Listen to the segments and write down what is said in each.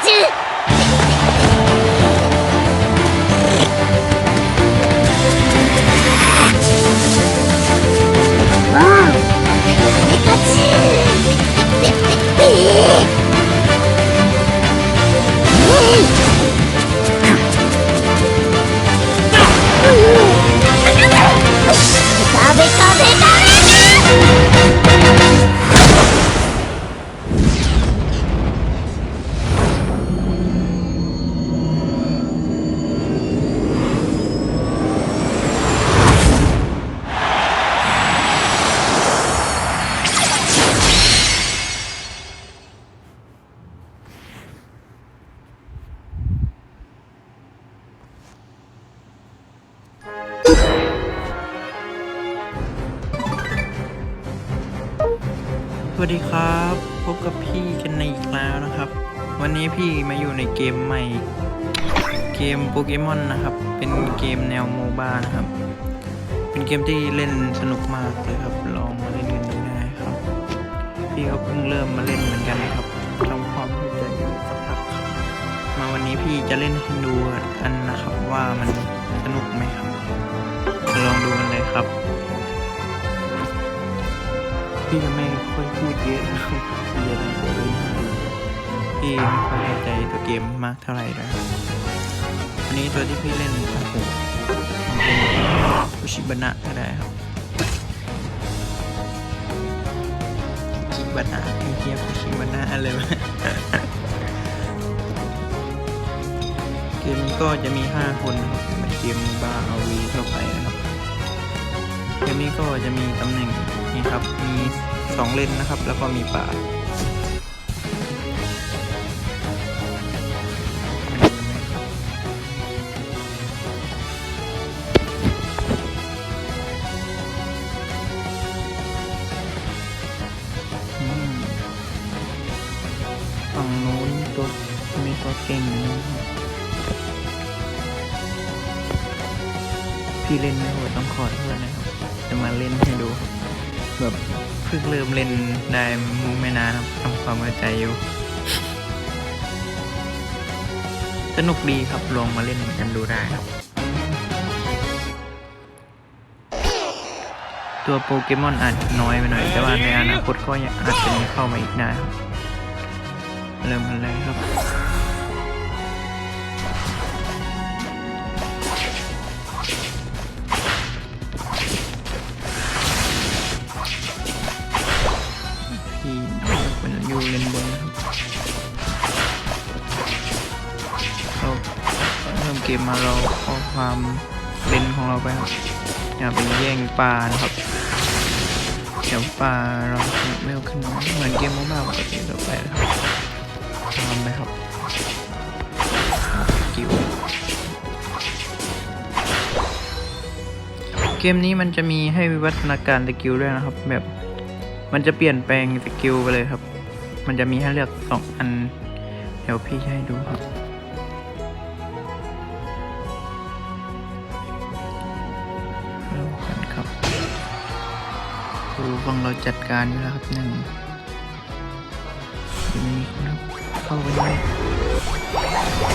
中え สวัสดีครับพบกับพี่กันในอีกแล้วนะครับ วันนี้พี่มาอยู่ในเกมใหม่ เกมโปเกมอนนะครับ เป็นเกมแนวโมบ้านะครับ เป็นเกมที่เล่นสนุกมากเลยครับ ลองมาเล่นกันดูได้ครับ พี่ก็เพิ่งเริ่มมาเล่นเหมือนกันนะครับทำความเข้าใจอยู่สักพักมาวันนี้พี่จะเล่นให้ดูอันนะครับว่ามันสนุกไหมครับลองดูกันเลยครับ พี่จะไม่ค่อยพูดเยอะนะพี่จะได้ตัวเองพี่ไม่ค่อยเข้าใจตัวเกมมากเท่าไหร่นะวันนี้ตัวที่พี่เล่นโอ้โหมันเป็นคุชิบานะก็ได้ครับคุชิบานะไอ้เหี้ยคุชิบานะอะไรวะเกมนี้ก็จะมี 5 คนนะครับเหมือนเกมบาอาวีทั่วไปนะครับเกมนี้ก็จะมีตำแหน่ง นี่ครับ มีสองเลนนะครับ แล้วก็มีป่าฝั่งนู้นตัวมีตัวเก่งอยู่นะครับพี่เล่นไม่โหดต้องขอโทษนะครับ จะมาเล่นให้ดู แบบเพิ่งเริ่มเล่นได้มุไม่นานครับทำความเข้าใจอยู่ สนุกดีครับลองมาเล่นกันดูได้ครับ ตัวโปเกมอนอาจน้อยไปหน่อย แต่ว่าในอนาคตก็ยังอาจจะมีเข้ามาอีกได้ครับ เริ่มกันเลยครับ กมมาเราเอาความเลนของเราไปครับอย่าไปแย่งปลานะครับเดี๋ยวปลาเราไม่เอาขึ้นมาเหมือนเกมมบ้าปกติทั่วไปครับตามไปครับกิวเกมนี้มันจะมีให้วิวัฒนาการสกิลด้วยนะครับ แบบมันจะเปลี่ยนแปลงสกิลไปเลยครับ มันจะมีให้เลือกสองอัน เดี๋ยวพี่จะให้ดูครับ ดูฟังเราจัดการอยู่แล้วครับหนึ่งทีครับเข้าไปได้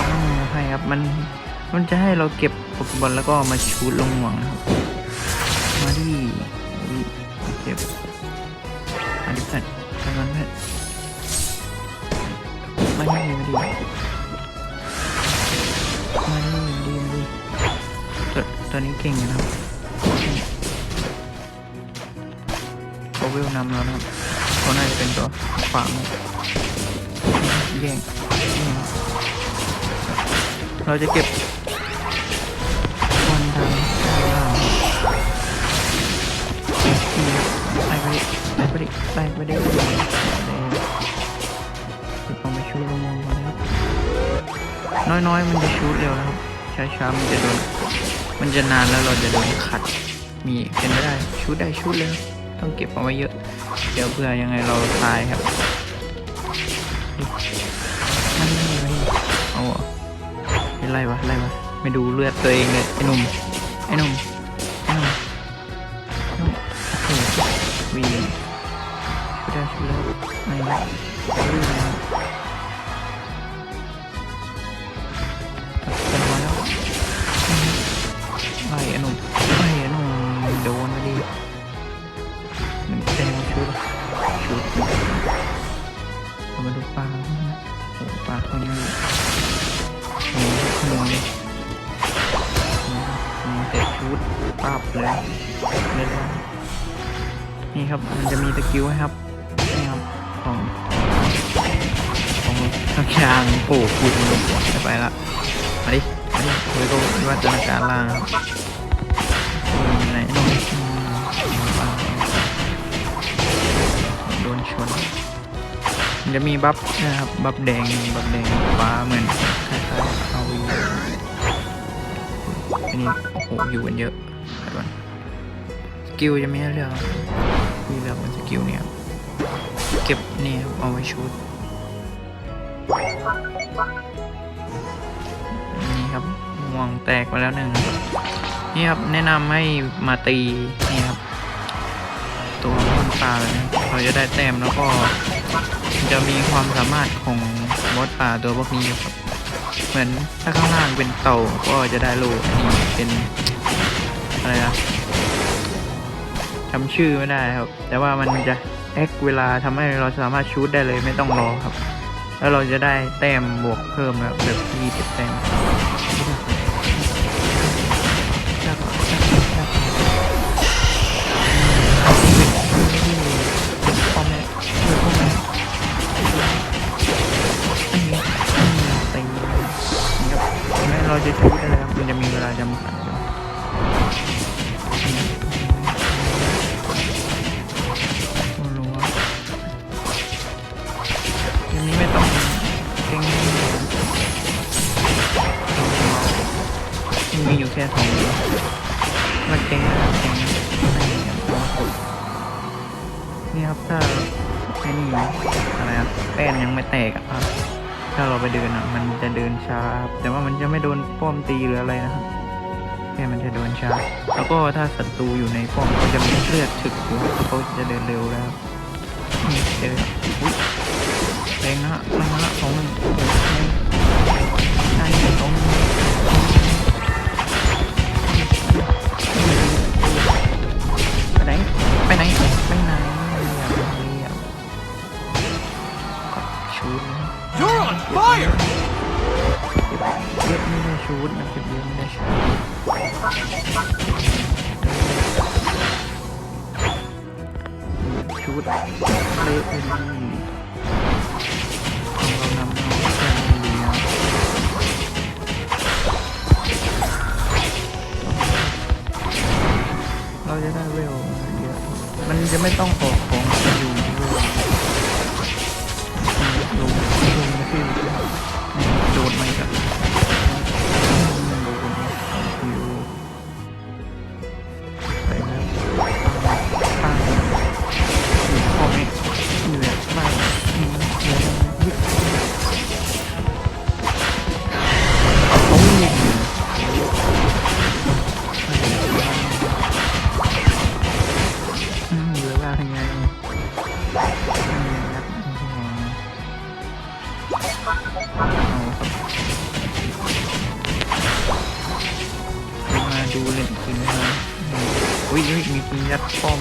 ต้องมาให้ครับมันมันจะให้เราเก็บโปเกบอลแล้วก็มาชูดลงห่วงนะครับ มาดิเก็บอันนี้เพื่อนไปก่อนเพื่อนมาดีมาดีมาดีมาดีมาดีตัวตัวนี้เก่งนะครับ เขาเวลนำแล้วนะครับเขาน่าจะเป็นตัวขวางแย่งแย่งเราจะเก็บบอลทางด้านล่างไปไปดิไปไปดิไปไปดิไปดิจะต้องไปชูลงมองก่อนนะครับน้อยๆมันจะชูเร็วนะครับช้าๆมันจะโดนมันจะนานแล้วเราจะโดนขัดมีเป็นไม่ได้ชูได้ชูเลยครับ ต้องเก็บเอาไว้เยอะ เดี๋ยวเพื่อยังไงเราตายครับมันนี่ไปเอาเหรอเป็นไรวะไรวะไม่ดูเลือดตัวเองเลยไอ้หนุ่มไอ้หนุ่มไอ้หนุ่มวีช่วยได้ชุดแล้วไม่ได้ มยมีแต่ชุดปั๊บเลยเล่นแล้วนี่ครับมันจะมีตะกิ้วให้ครับนี่ครับของของทางยางโผล่ขุดไปไปละมาดิมาดิเฮ้ยก็วิวัฒนการล่างครับไหนโดนชน จะมีบัฟนะครับ บัฟแดง บัฟแดงฟ้าเหมือนคล้ายๆเอาวีอันนี้โอ้โหอยู่กันเยอะไปก่อนสกิลจะไม่ให้เลือกมีเลือกเป็นสกิลเนี่ยเก็บนี่ครับเอาไว้ชุดนี่ครับห่วงแตกไปแล้วหนึ่งนี่ครับแนะนำให้มาตีนี่ครับตัวมันป่าเลยนะเราจะได้แต้มแล้วก็ จะมีความสามารถของบอสป่าตัวพวกนี้ครับ เหมือนถ้าข้างล่างเป็นเต่าก็จะได้ลูกอันนี้เป็นอะไรนะจำชื่อไม่ได้ครับ แต่ว่ามันจะแอคเวลาทำให้เราสามารถชูดได้เลยไม่ต้องรอครับ แล้วเราจะได้แต้มบวกเพิ่มแบบแบบยี่สิบแต้ม แค่สองเดียวมาเก่งนะเก่งนี่ครับตัวสุดนี่ครับถ้าไอ้นี่อะไรอะแป้นยังไม่แตกอะครับถ้าเราไปเดินอะ มันจะเดินช้าครับแต่ว่ามันจะไม่โดนป้อมตีหรืออะไรนะครับแค่มันจะโดนช้า แล้วก็ถ้าศัตรูอยู่ในป้อมเขาจะมีเลือดถึกอยู่เขาจะเดินเร็วแล้วนี่เจอแรงนะฮะแรงนะฮะสองหนึ่งโอ้โหใช่สอง You're on fire! เก็บไม่ได้ชูดนะเก็บเยอะไม่ได้ชูดชูดเละเลยเรานำเอาแค่งดีนะเราจะได้เวลเยอะมันจะไม่ต้องออกของอยู่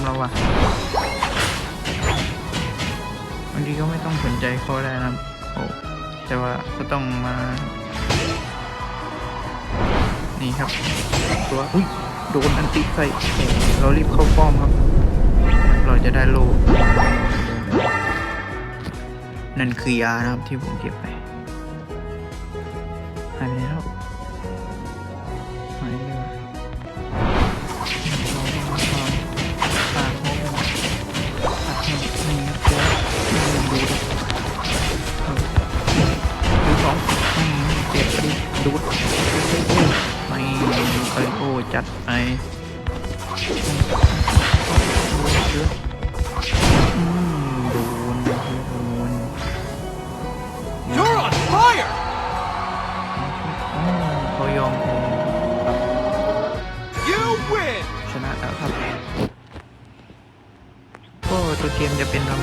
ยัดป้อะบางทีก็ไม่ต้องสนใจเขาได้นะโอ้แต่ว่าก็ต้องมา นี่ครับ ตัวอุ้ยโดนอันติใส่เรารีบเข้าป้อมครับ เราจะได้โลนั่นคือยานะครับที่ผมเก็บไปหายไปไหนแล้ว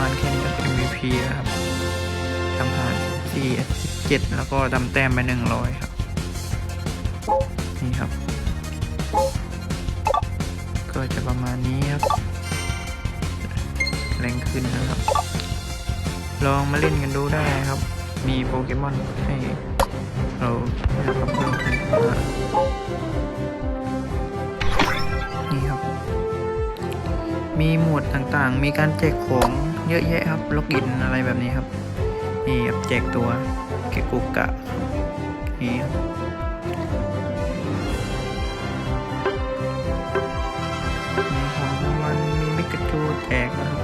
มจะเป็นประมาณแค่นี้ครับ MVP นะครับทำผ่าน4 7แล้วก็ทำแต้มไป 100 ครับ นี่ครับ ก็จะประมาณนี้ครับ แรงขึ้นนะครับ ลองมาเล่นกันดูได้ครับ มีโปเกมอนให้เราได้รับเพิ่มขึ้นมานี่ครับ มีหมวดต่างๆ มีการแจกของ เยอะแยะครับ ล็อกอินอะไรแบบนี้ครับ นี่ครับแจกตัวเกกุกะนี่ครับมีของรางวัลมีมิกาจูแจกนะครับ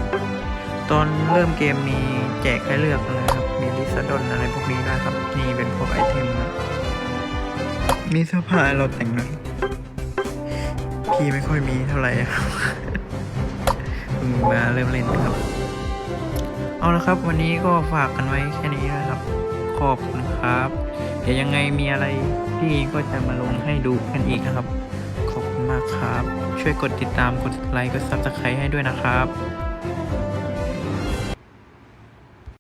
ตอนเริ่มเกมมีแจกให้เลือกเลยครับ มีลิซาดอนอะไรพวกนี้นะครับ นี่เป็นพวกไอเทมนะมีเสื้อผ้าเราแต่งหน่อยพี่ไม่ค่อยมีเท่าไหร่ครับมาเริ่มเล่นนะครับ เอาละครับ วันนี้ก็ฝากกันไว้แค่นี้นะครับ ขอบคุณครับ เดี๋ยวยังไงมีอะไรพี่ก็จะมาลงให้ดูกันอีกนะครับ ขอบคุณมากครับ ช่วยกดติดตามกดไลค์กดซับสไครต์ให้ด้วยนะครับ